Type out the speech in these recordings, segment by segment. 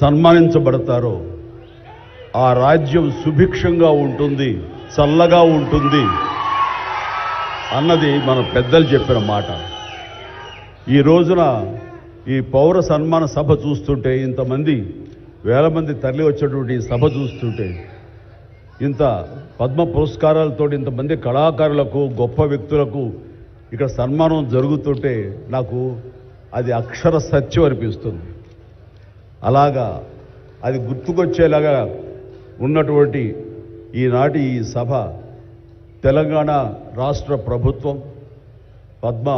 సన్మానించబడతారో ఆ రాజ్యం సుభిక్షంగా ఉంటుంది చల్లగా ఉంటుంది అన్నది మన పెద్దలు చెప్పిన మాట. ఈ రోజున ఈ పౌర సన్మాన సభ చూస్తుంటే ఇంతమంది వేల మంది తరలి వచ్చేటువంటి ఈ సభ చూస్తుంటే ఇంత పద్మ పురస్కారాలతో ఇంతమంది కళాకారులకు గొప్ప వ్యక్తులకు ఇక్కడ సన్మానం జరుగుతుంటే నాకు అది అక్షర సత్యం అనిపిస్తుంది. అలాగా అది గుర్తుకొచ్చేలాగా ఉన్నటువంటి ఈనాటి ఈ సభ తెలంగాణ రాష్ట్ర ప్రభుత్వం పద్మ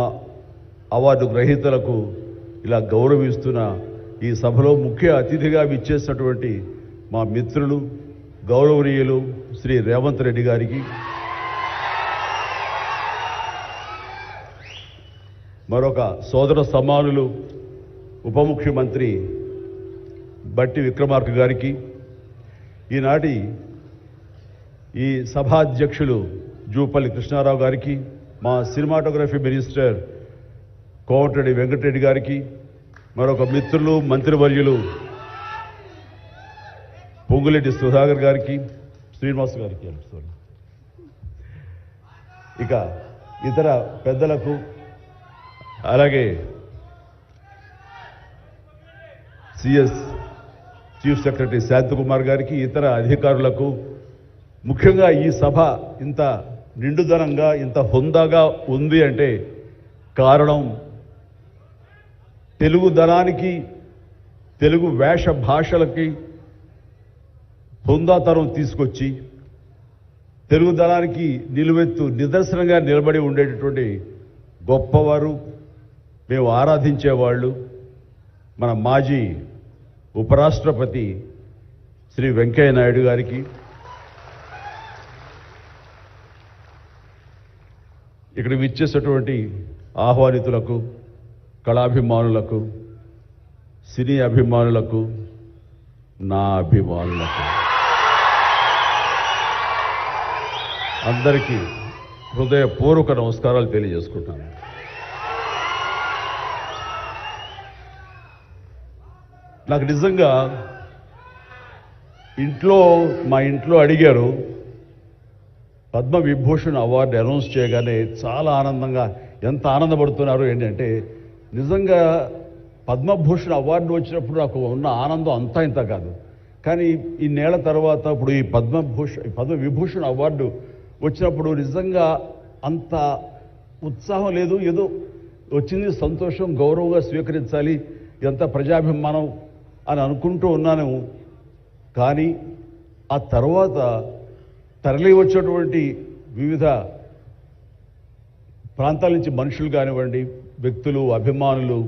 అవార్డు గ్రహీతలకు ఇలా గౌరవిస్తున్న ఈ సభలో ముఖ్య అతిథిగా విచ్చేసినటువంటి మా మిత్రులు గౌరవనీయులు శ్రీ రేవంత్ రెడ్డి గారికి. మరొక సోదర సమానులు ఉప ముఖ్యమంత్రి బట్టి విక్రమార్క గారికి ఈనాటి ఈ సభాధ్యక్షులు జూపల్లి కృష్ణారావు గారికి మా సినిమాటోగ్రఫీ మినిస్టర్ కోమటిరెడ్డి వెంకటరెడ్డి గారికి మరొక మిత్రులు మంత్రివర్యులు పొంగులెడ్డి సుధాకర్ గారికి శ్రీనివాస్ గారికి సారీ ఇక ఇతర పెద్దలకు అలాగే సిఎస్ చీఫ్ సెక్రటరీ శాంతకుమార్ గారికి ఇతర అధికారులకు ముఖ్యంగా ఈ సభ ఇంత నిండుదనంగా ఇంత హుందాగా ఉంది అంటే కారణం తెలుగు దనానికి తెలుగు వేష భాషలకి హుందాతరం తీసుకొచ్చి తెలుగు దళానికి నిలువెత్తు నిదర్శనంగా నిలబడి ఉండేటటువంటి గొప్పవారు మేము ఆరాధించేవాళ్ళు మన మాజీ ఉపరాష్ట్రపతి శ్రీ వెంకయ్య నాయుడు గారికి. ఇక్కడ విచ్చేసినటువంటి ఆహ్వానితులకు కళాభిమానులకు సినీ అభిమానులకు నా అభిమానులకు అందరికీ హృదయపూర్వక నమస్కారాలు తెలియజేసుకుంటాను నాకు నిజంగా ఇంట్లో మా ఇంట్లో అడిగారు పద్మ విభూషణ్ అవార్డు అనౌన్స్ చేయగానే చాలా ఆనందంగా ఎంత ఆనందపడుతున్నారు ఏంటంటే నిజంగా పద్మభూషణ్ అవార్డు వచ్చినప్పుడు నాకు ఉన్న ఆనందం అంతా ఇంత కాదు. కానీ ఈ నేల తర్వాత ఇప్పుడు ఈ పద్మభూషణ్ పద్మవిభూషణ్ పద్మ విభూషణ్ అవార్డు వచ్చినప్పుడు నిజంగా అంత ఉత్సాహం లేదు. ఏదో వచ్చింది సంతోషం గౌరవంగా స్వీకరించాలి ఎంత ప్రజాభిమానం అని అనుకుంటూ ఉన్నాను కానీ ఆ తర్వాత తరలి వచ్చేటువంటి వివిధ ప్రాంతాల నుంచి మనుషులు కానివ్వండి వ్యక్తులు అభిమానులు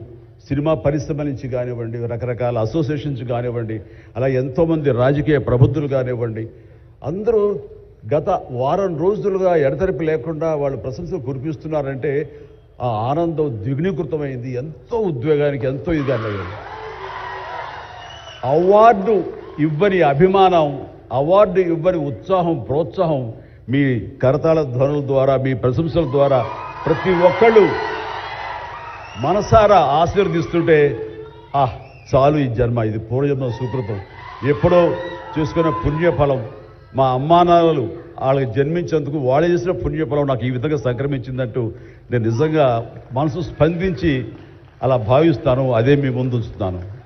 సినిమా పరిశ్రమ నుంచి కానివ్వండి రకరకాల అసోసియేషన్స్ కానివ్వండి అలా ఎంతోమంది రాజకీయ ప్రబుద్ధులు కానివ్వండి అందరూ గత వారం రోజులుగా ఎడతెరిపి లేకుండా వాళ్ళు ప్రశంసలు కురిపిస్తున్నారంటే ఆ ఆనందం ద్విగుణీకృతమైంది. ఎంతో ఉద్వేగానికి ఎంతో ఇది అన్నది. అవార్డు ఇవ్వని అభిమానం అవార్డు ఇవ్వని ఉత్సాహం ప్రోత్సాహం మీ కరతాళ ధ్వనుల ద్వారా మీ ప్రశంసల ద్వారా ప్రతి ఒక్కళ్ళు మనసారా ఆశీర్వదిస్తుంటే ఆ చాలు ఈ జన్మ. ఇది పూర్వజన్మ సుకృతం ఎప్పుడో చేసుకున్న పుణ్యఫలం. మా అమ్మానాన్నలు వాళ్ళకి జన్మించేందుకు వాళ్ళు చేసిన పుణ్యఫలం నాకు ఈ విధంగా సంక్రమించిందంటూ నేను నిజంగా మనసు స్పందించి అలా భావిస్తాను. అదే మీ ముందు ఉంచుతాను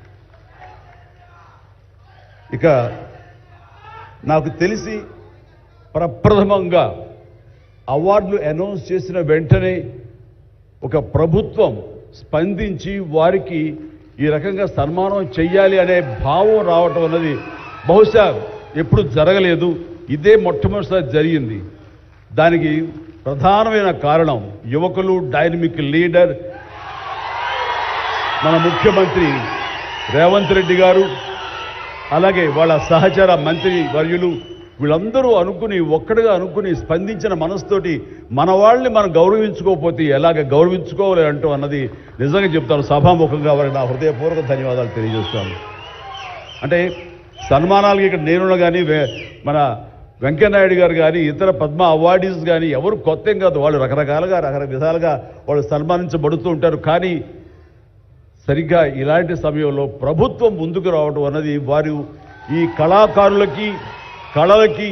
ఇక నాకు తెలిసి ప్రప్రథమంగా అవార్డులు అనౌన్స్ చేసిన వెంటనే ఒక ప్రభుత్వం స్పందించి వారికి ఈ రకంగా సన్మానం చెయ్యాలి అనే భావం రావటం అన్నది బహుశా ఎప్పుడు జరగలేదు. ఇదే మొట్టమొదటిసారి జరిగింది. దానికి ప్రధానమైన కారణం యువకులు డైనమిక్ లీడర్ మన ముఖ్యమంత్రి రేవంత్ రెడ్డి గారు అలాగే వాళ్ళ సహచర మంత్రి వర్యులు వీళ్ళందరూ అనుకుని ఒక్కడిగా అనుకుని స్పందించిన మనసుతోటి మన వాళ్ళని మనం గౌరవించుకోకపోతే ఎలాగ గౌరవించుకోవాలి అంటూ అన్నది నిజంగా చెప్తాను. సభాముఖంగా వారికి నా హృదయపూర్వక ధన్యవాదాలు తెలియజేస్తాను అంటే సన్మానాలకి ఇక్కడ నేను కానీ మన వెంకయ్యనాయుడు గారు కానీ ఇతర పద్మ అవార్డీస్ కానీ ఎవరు కొత్త కాదు. వాళ్ళు రకరకాలుగా రకరకాల విధాలుగా వాళ్ళు సన్మానించబడుతూ ఉంటారు. కానీ సరిగ్గా ఇలాంటి సమయంలో ప్రభుత్వం ముందుకు రావడం అన్నది వారు ఈ కళాకారులకి కళలకి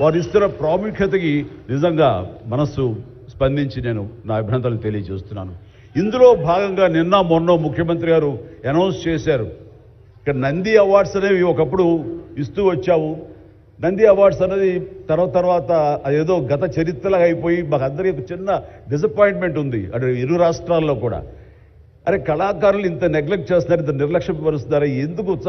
వారు ఇస్తున్న ప్రాముఖ్యతకి నిజంగా మనస్సు స్పందించి నేను నా అభినందనలు తెలియజేస్తున్నాను. ఇందులో భాగంగా నిన్న మొన్న ముఖ్యమంత్రి గారు అనౌన్స్ చేశారు. ఇక్కడ నంది అవార్డ్స్ అనేవి ఒకప్పుడు ఇస్తూ వచ్చాము నంది అవార్డ్స్ అనేది తర్వాత తర్వాత అదేదో గత చరిత్రలాగా అయిపోయి మాకు అందరికీ చిన్న డిసప్పాయింట్మెంట్ ఉంది. అటు ఇరు రాష్ట్రాల్లో కూడా. అరే కళాకారులు ఇంత నెగ్లెక్ట్ చేస్తున్నారు ఇంత నిర్లక్ష్యపరుస్తున్నారు? ఎందుకు ఉత్సాహం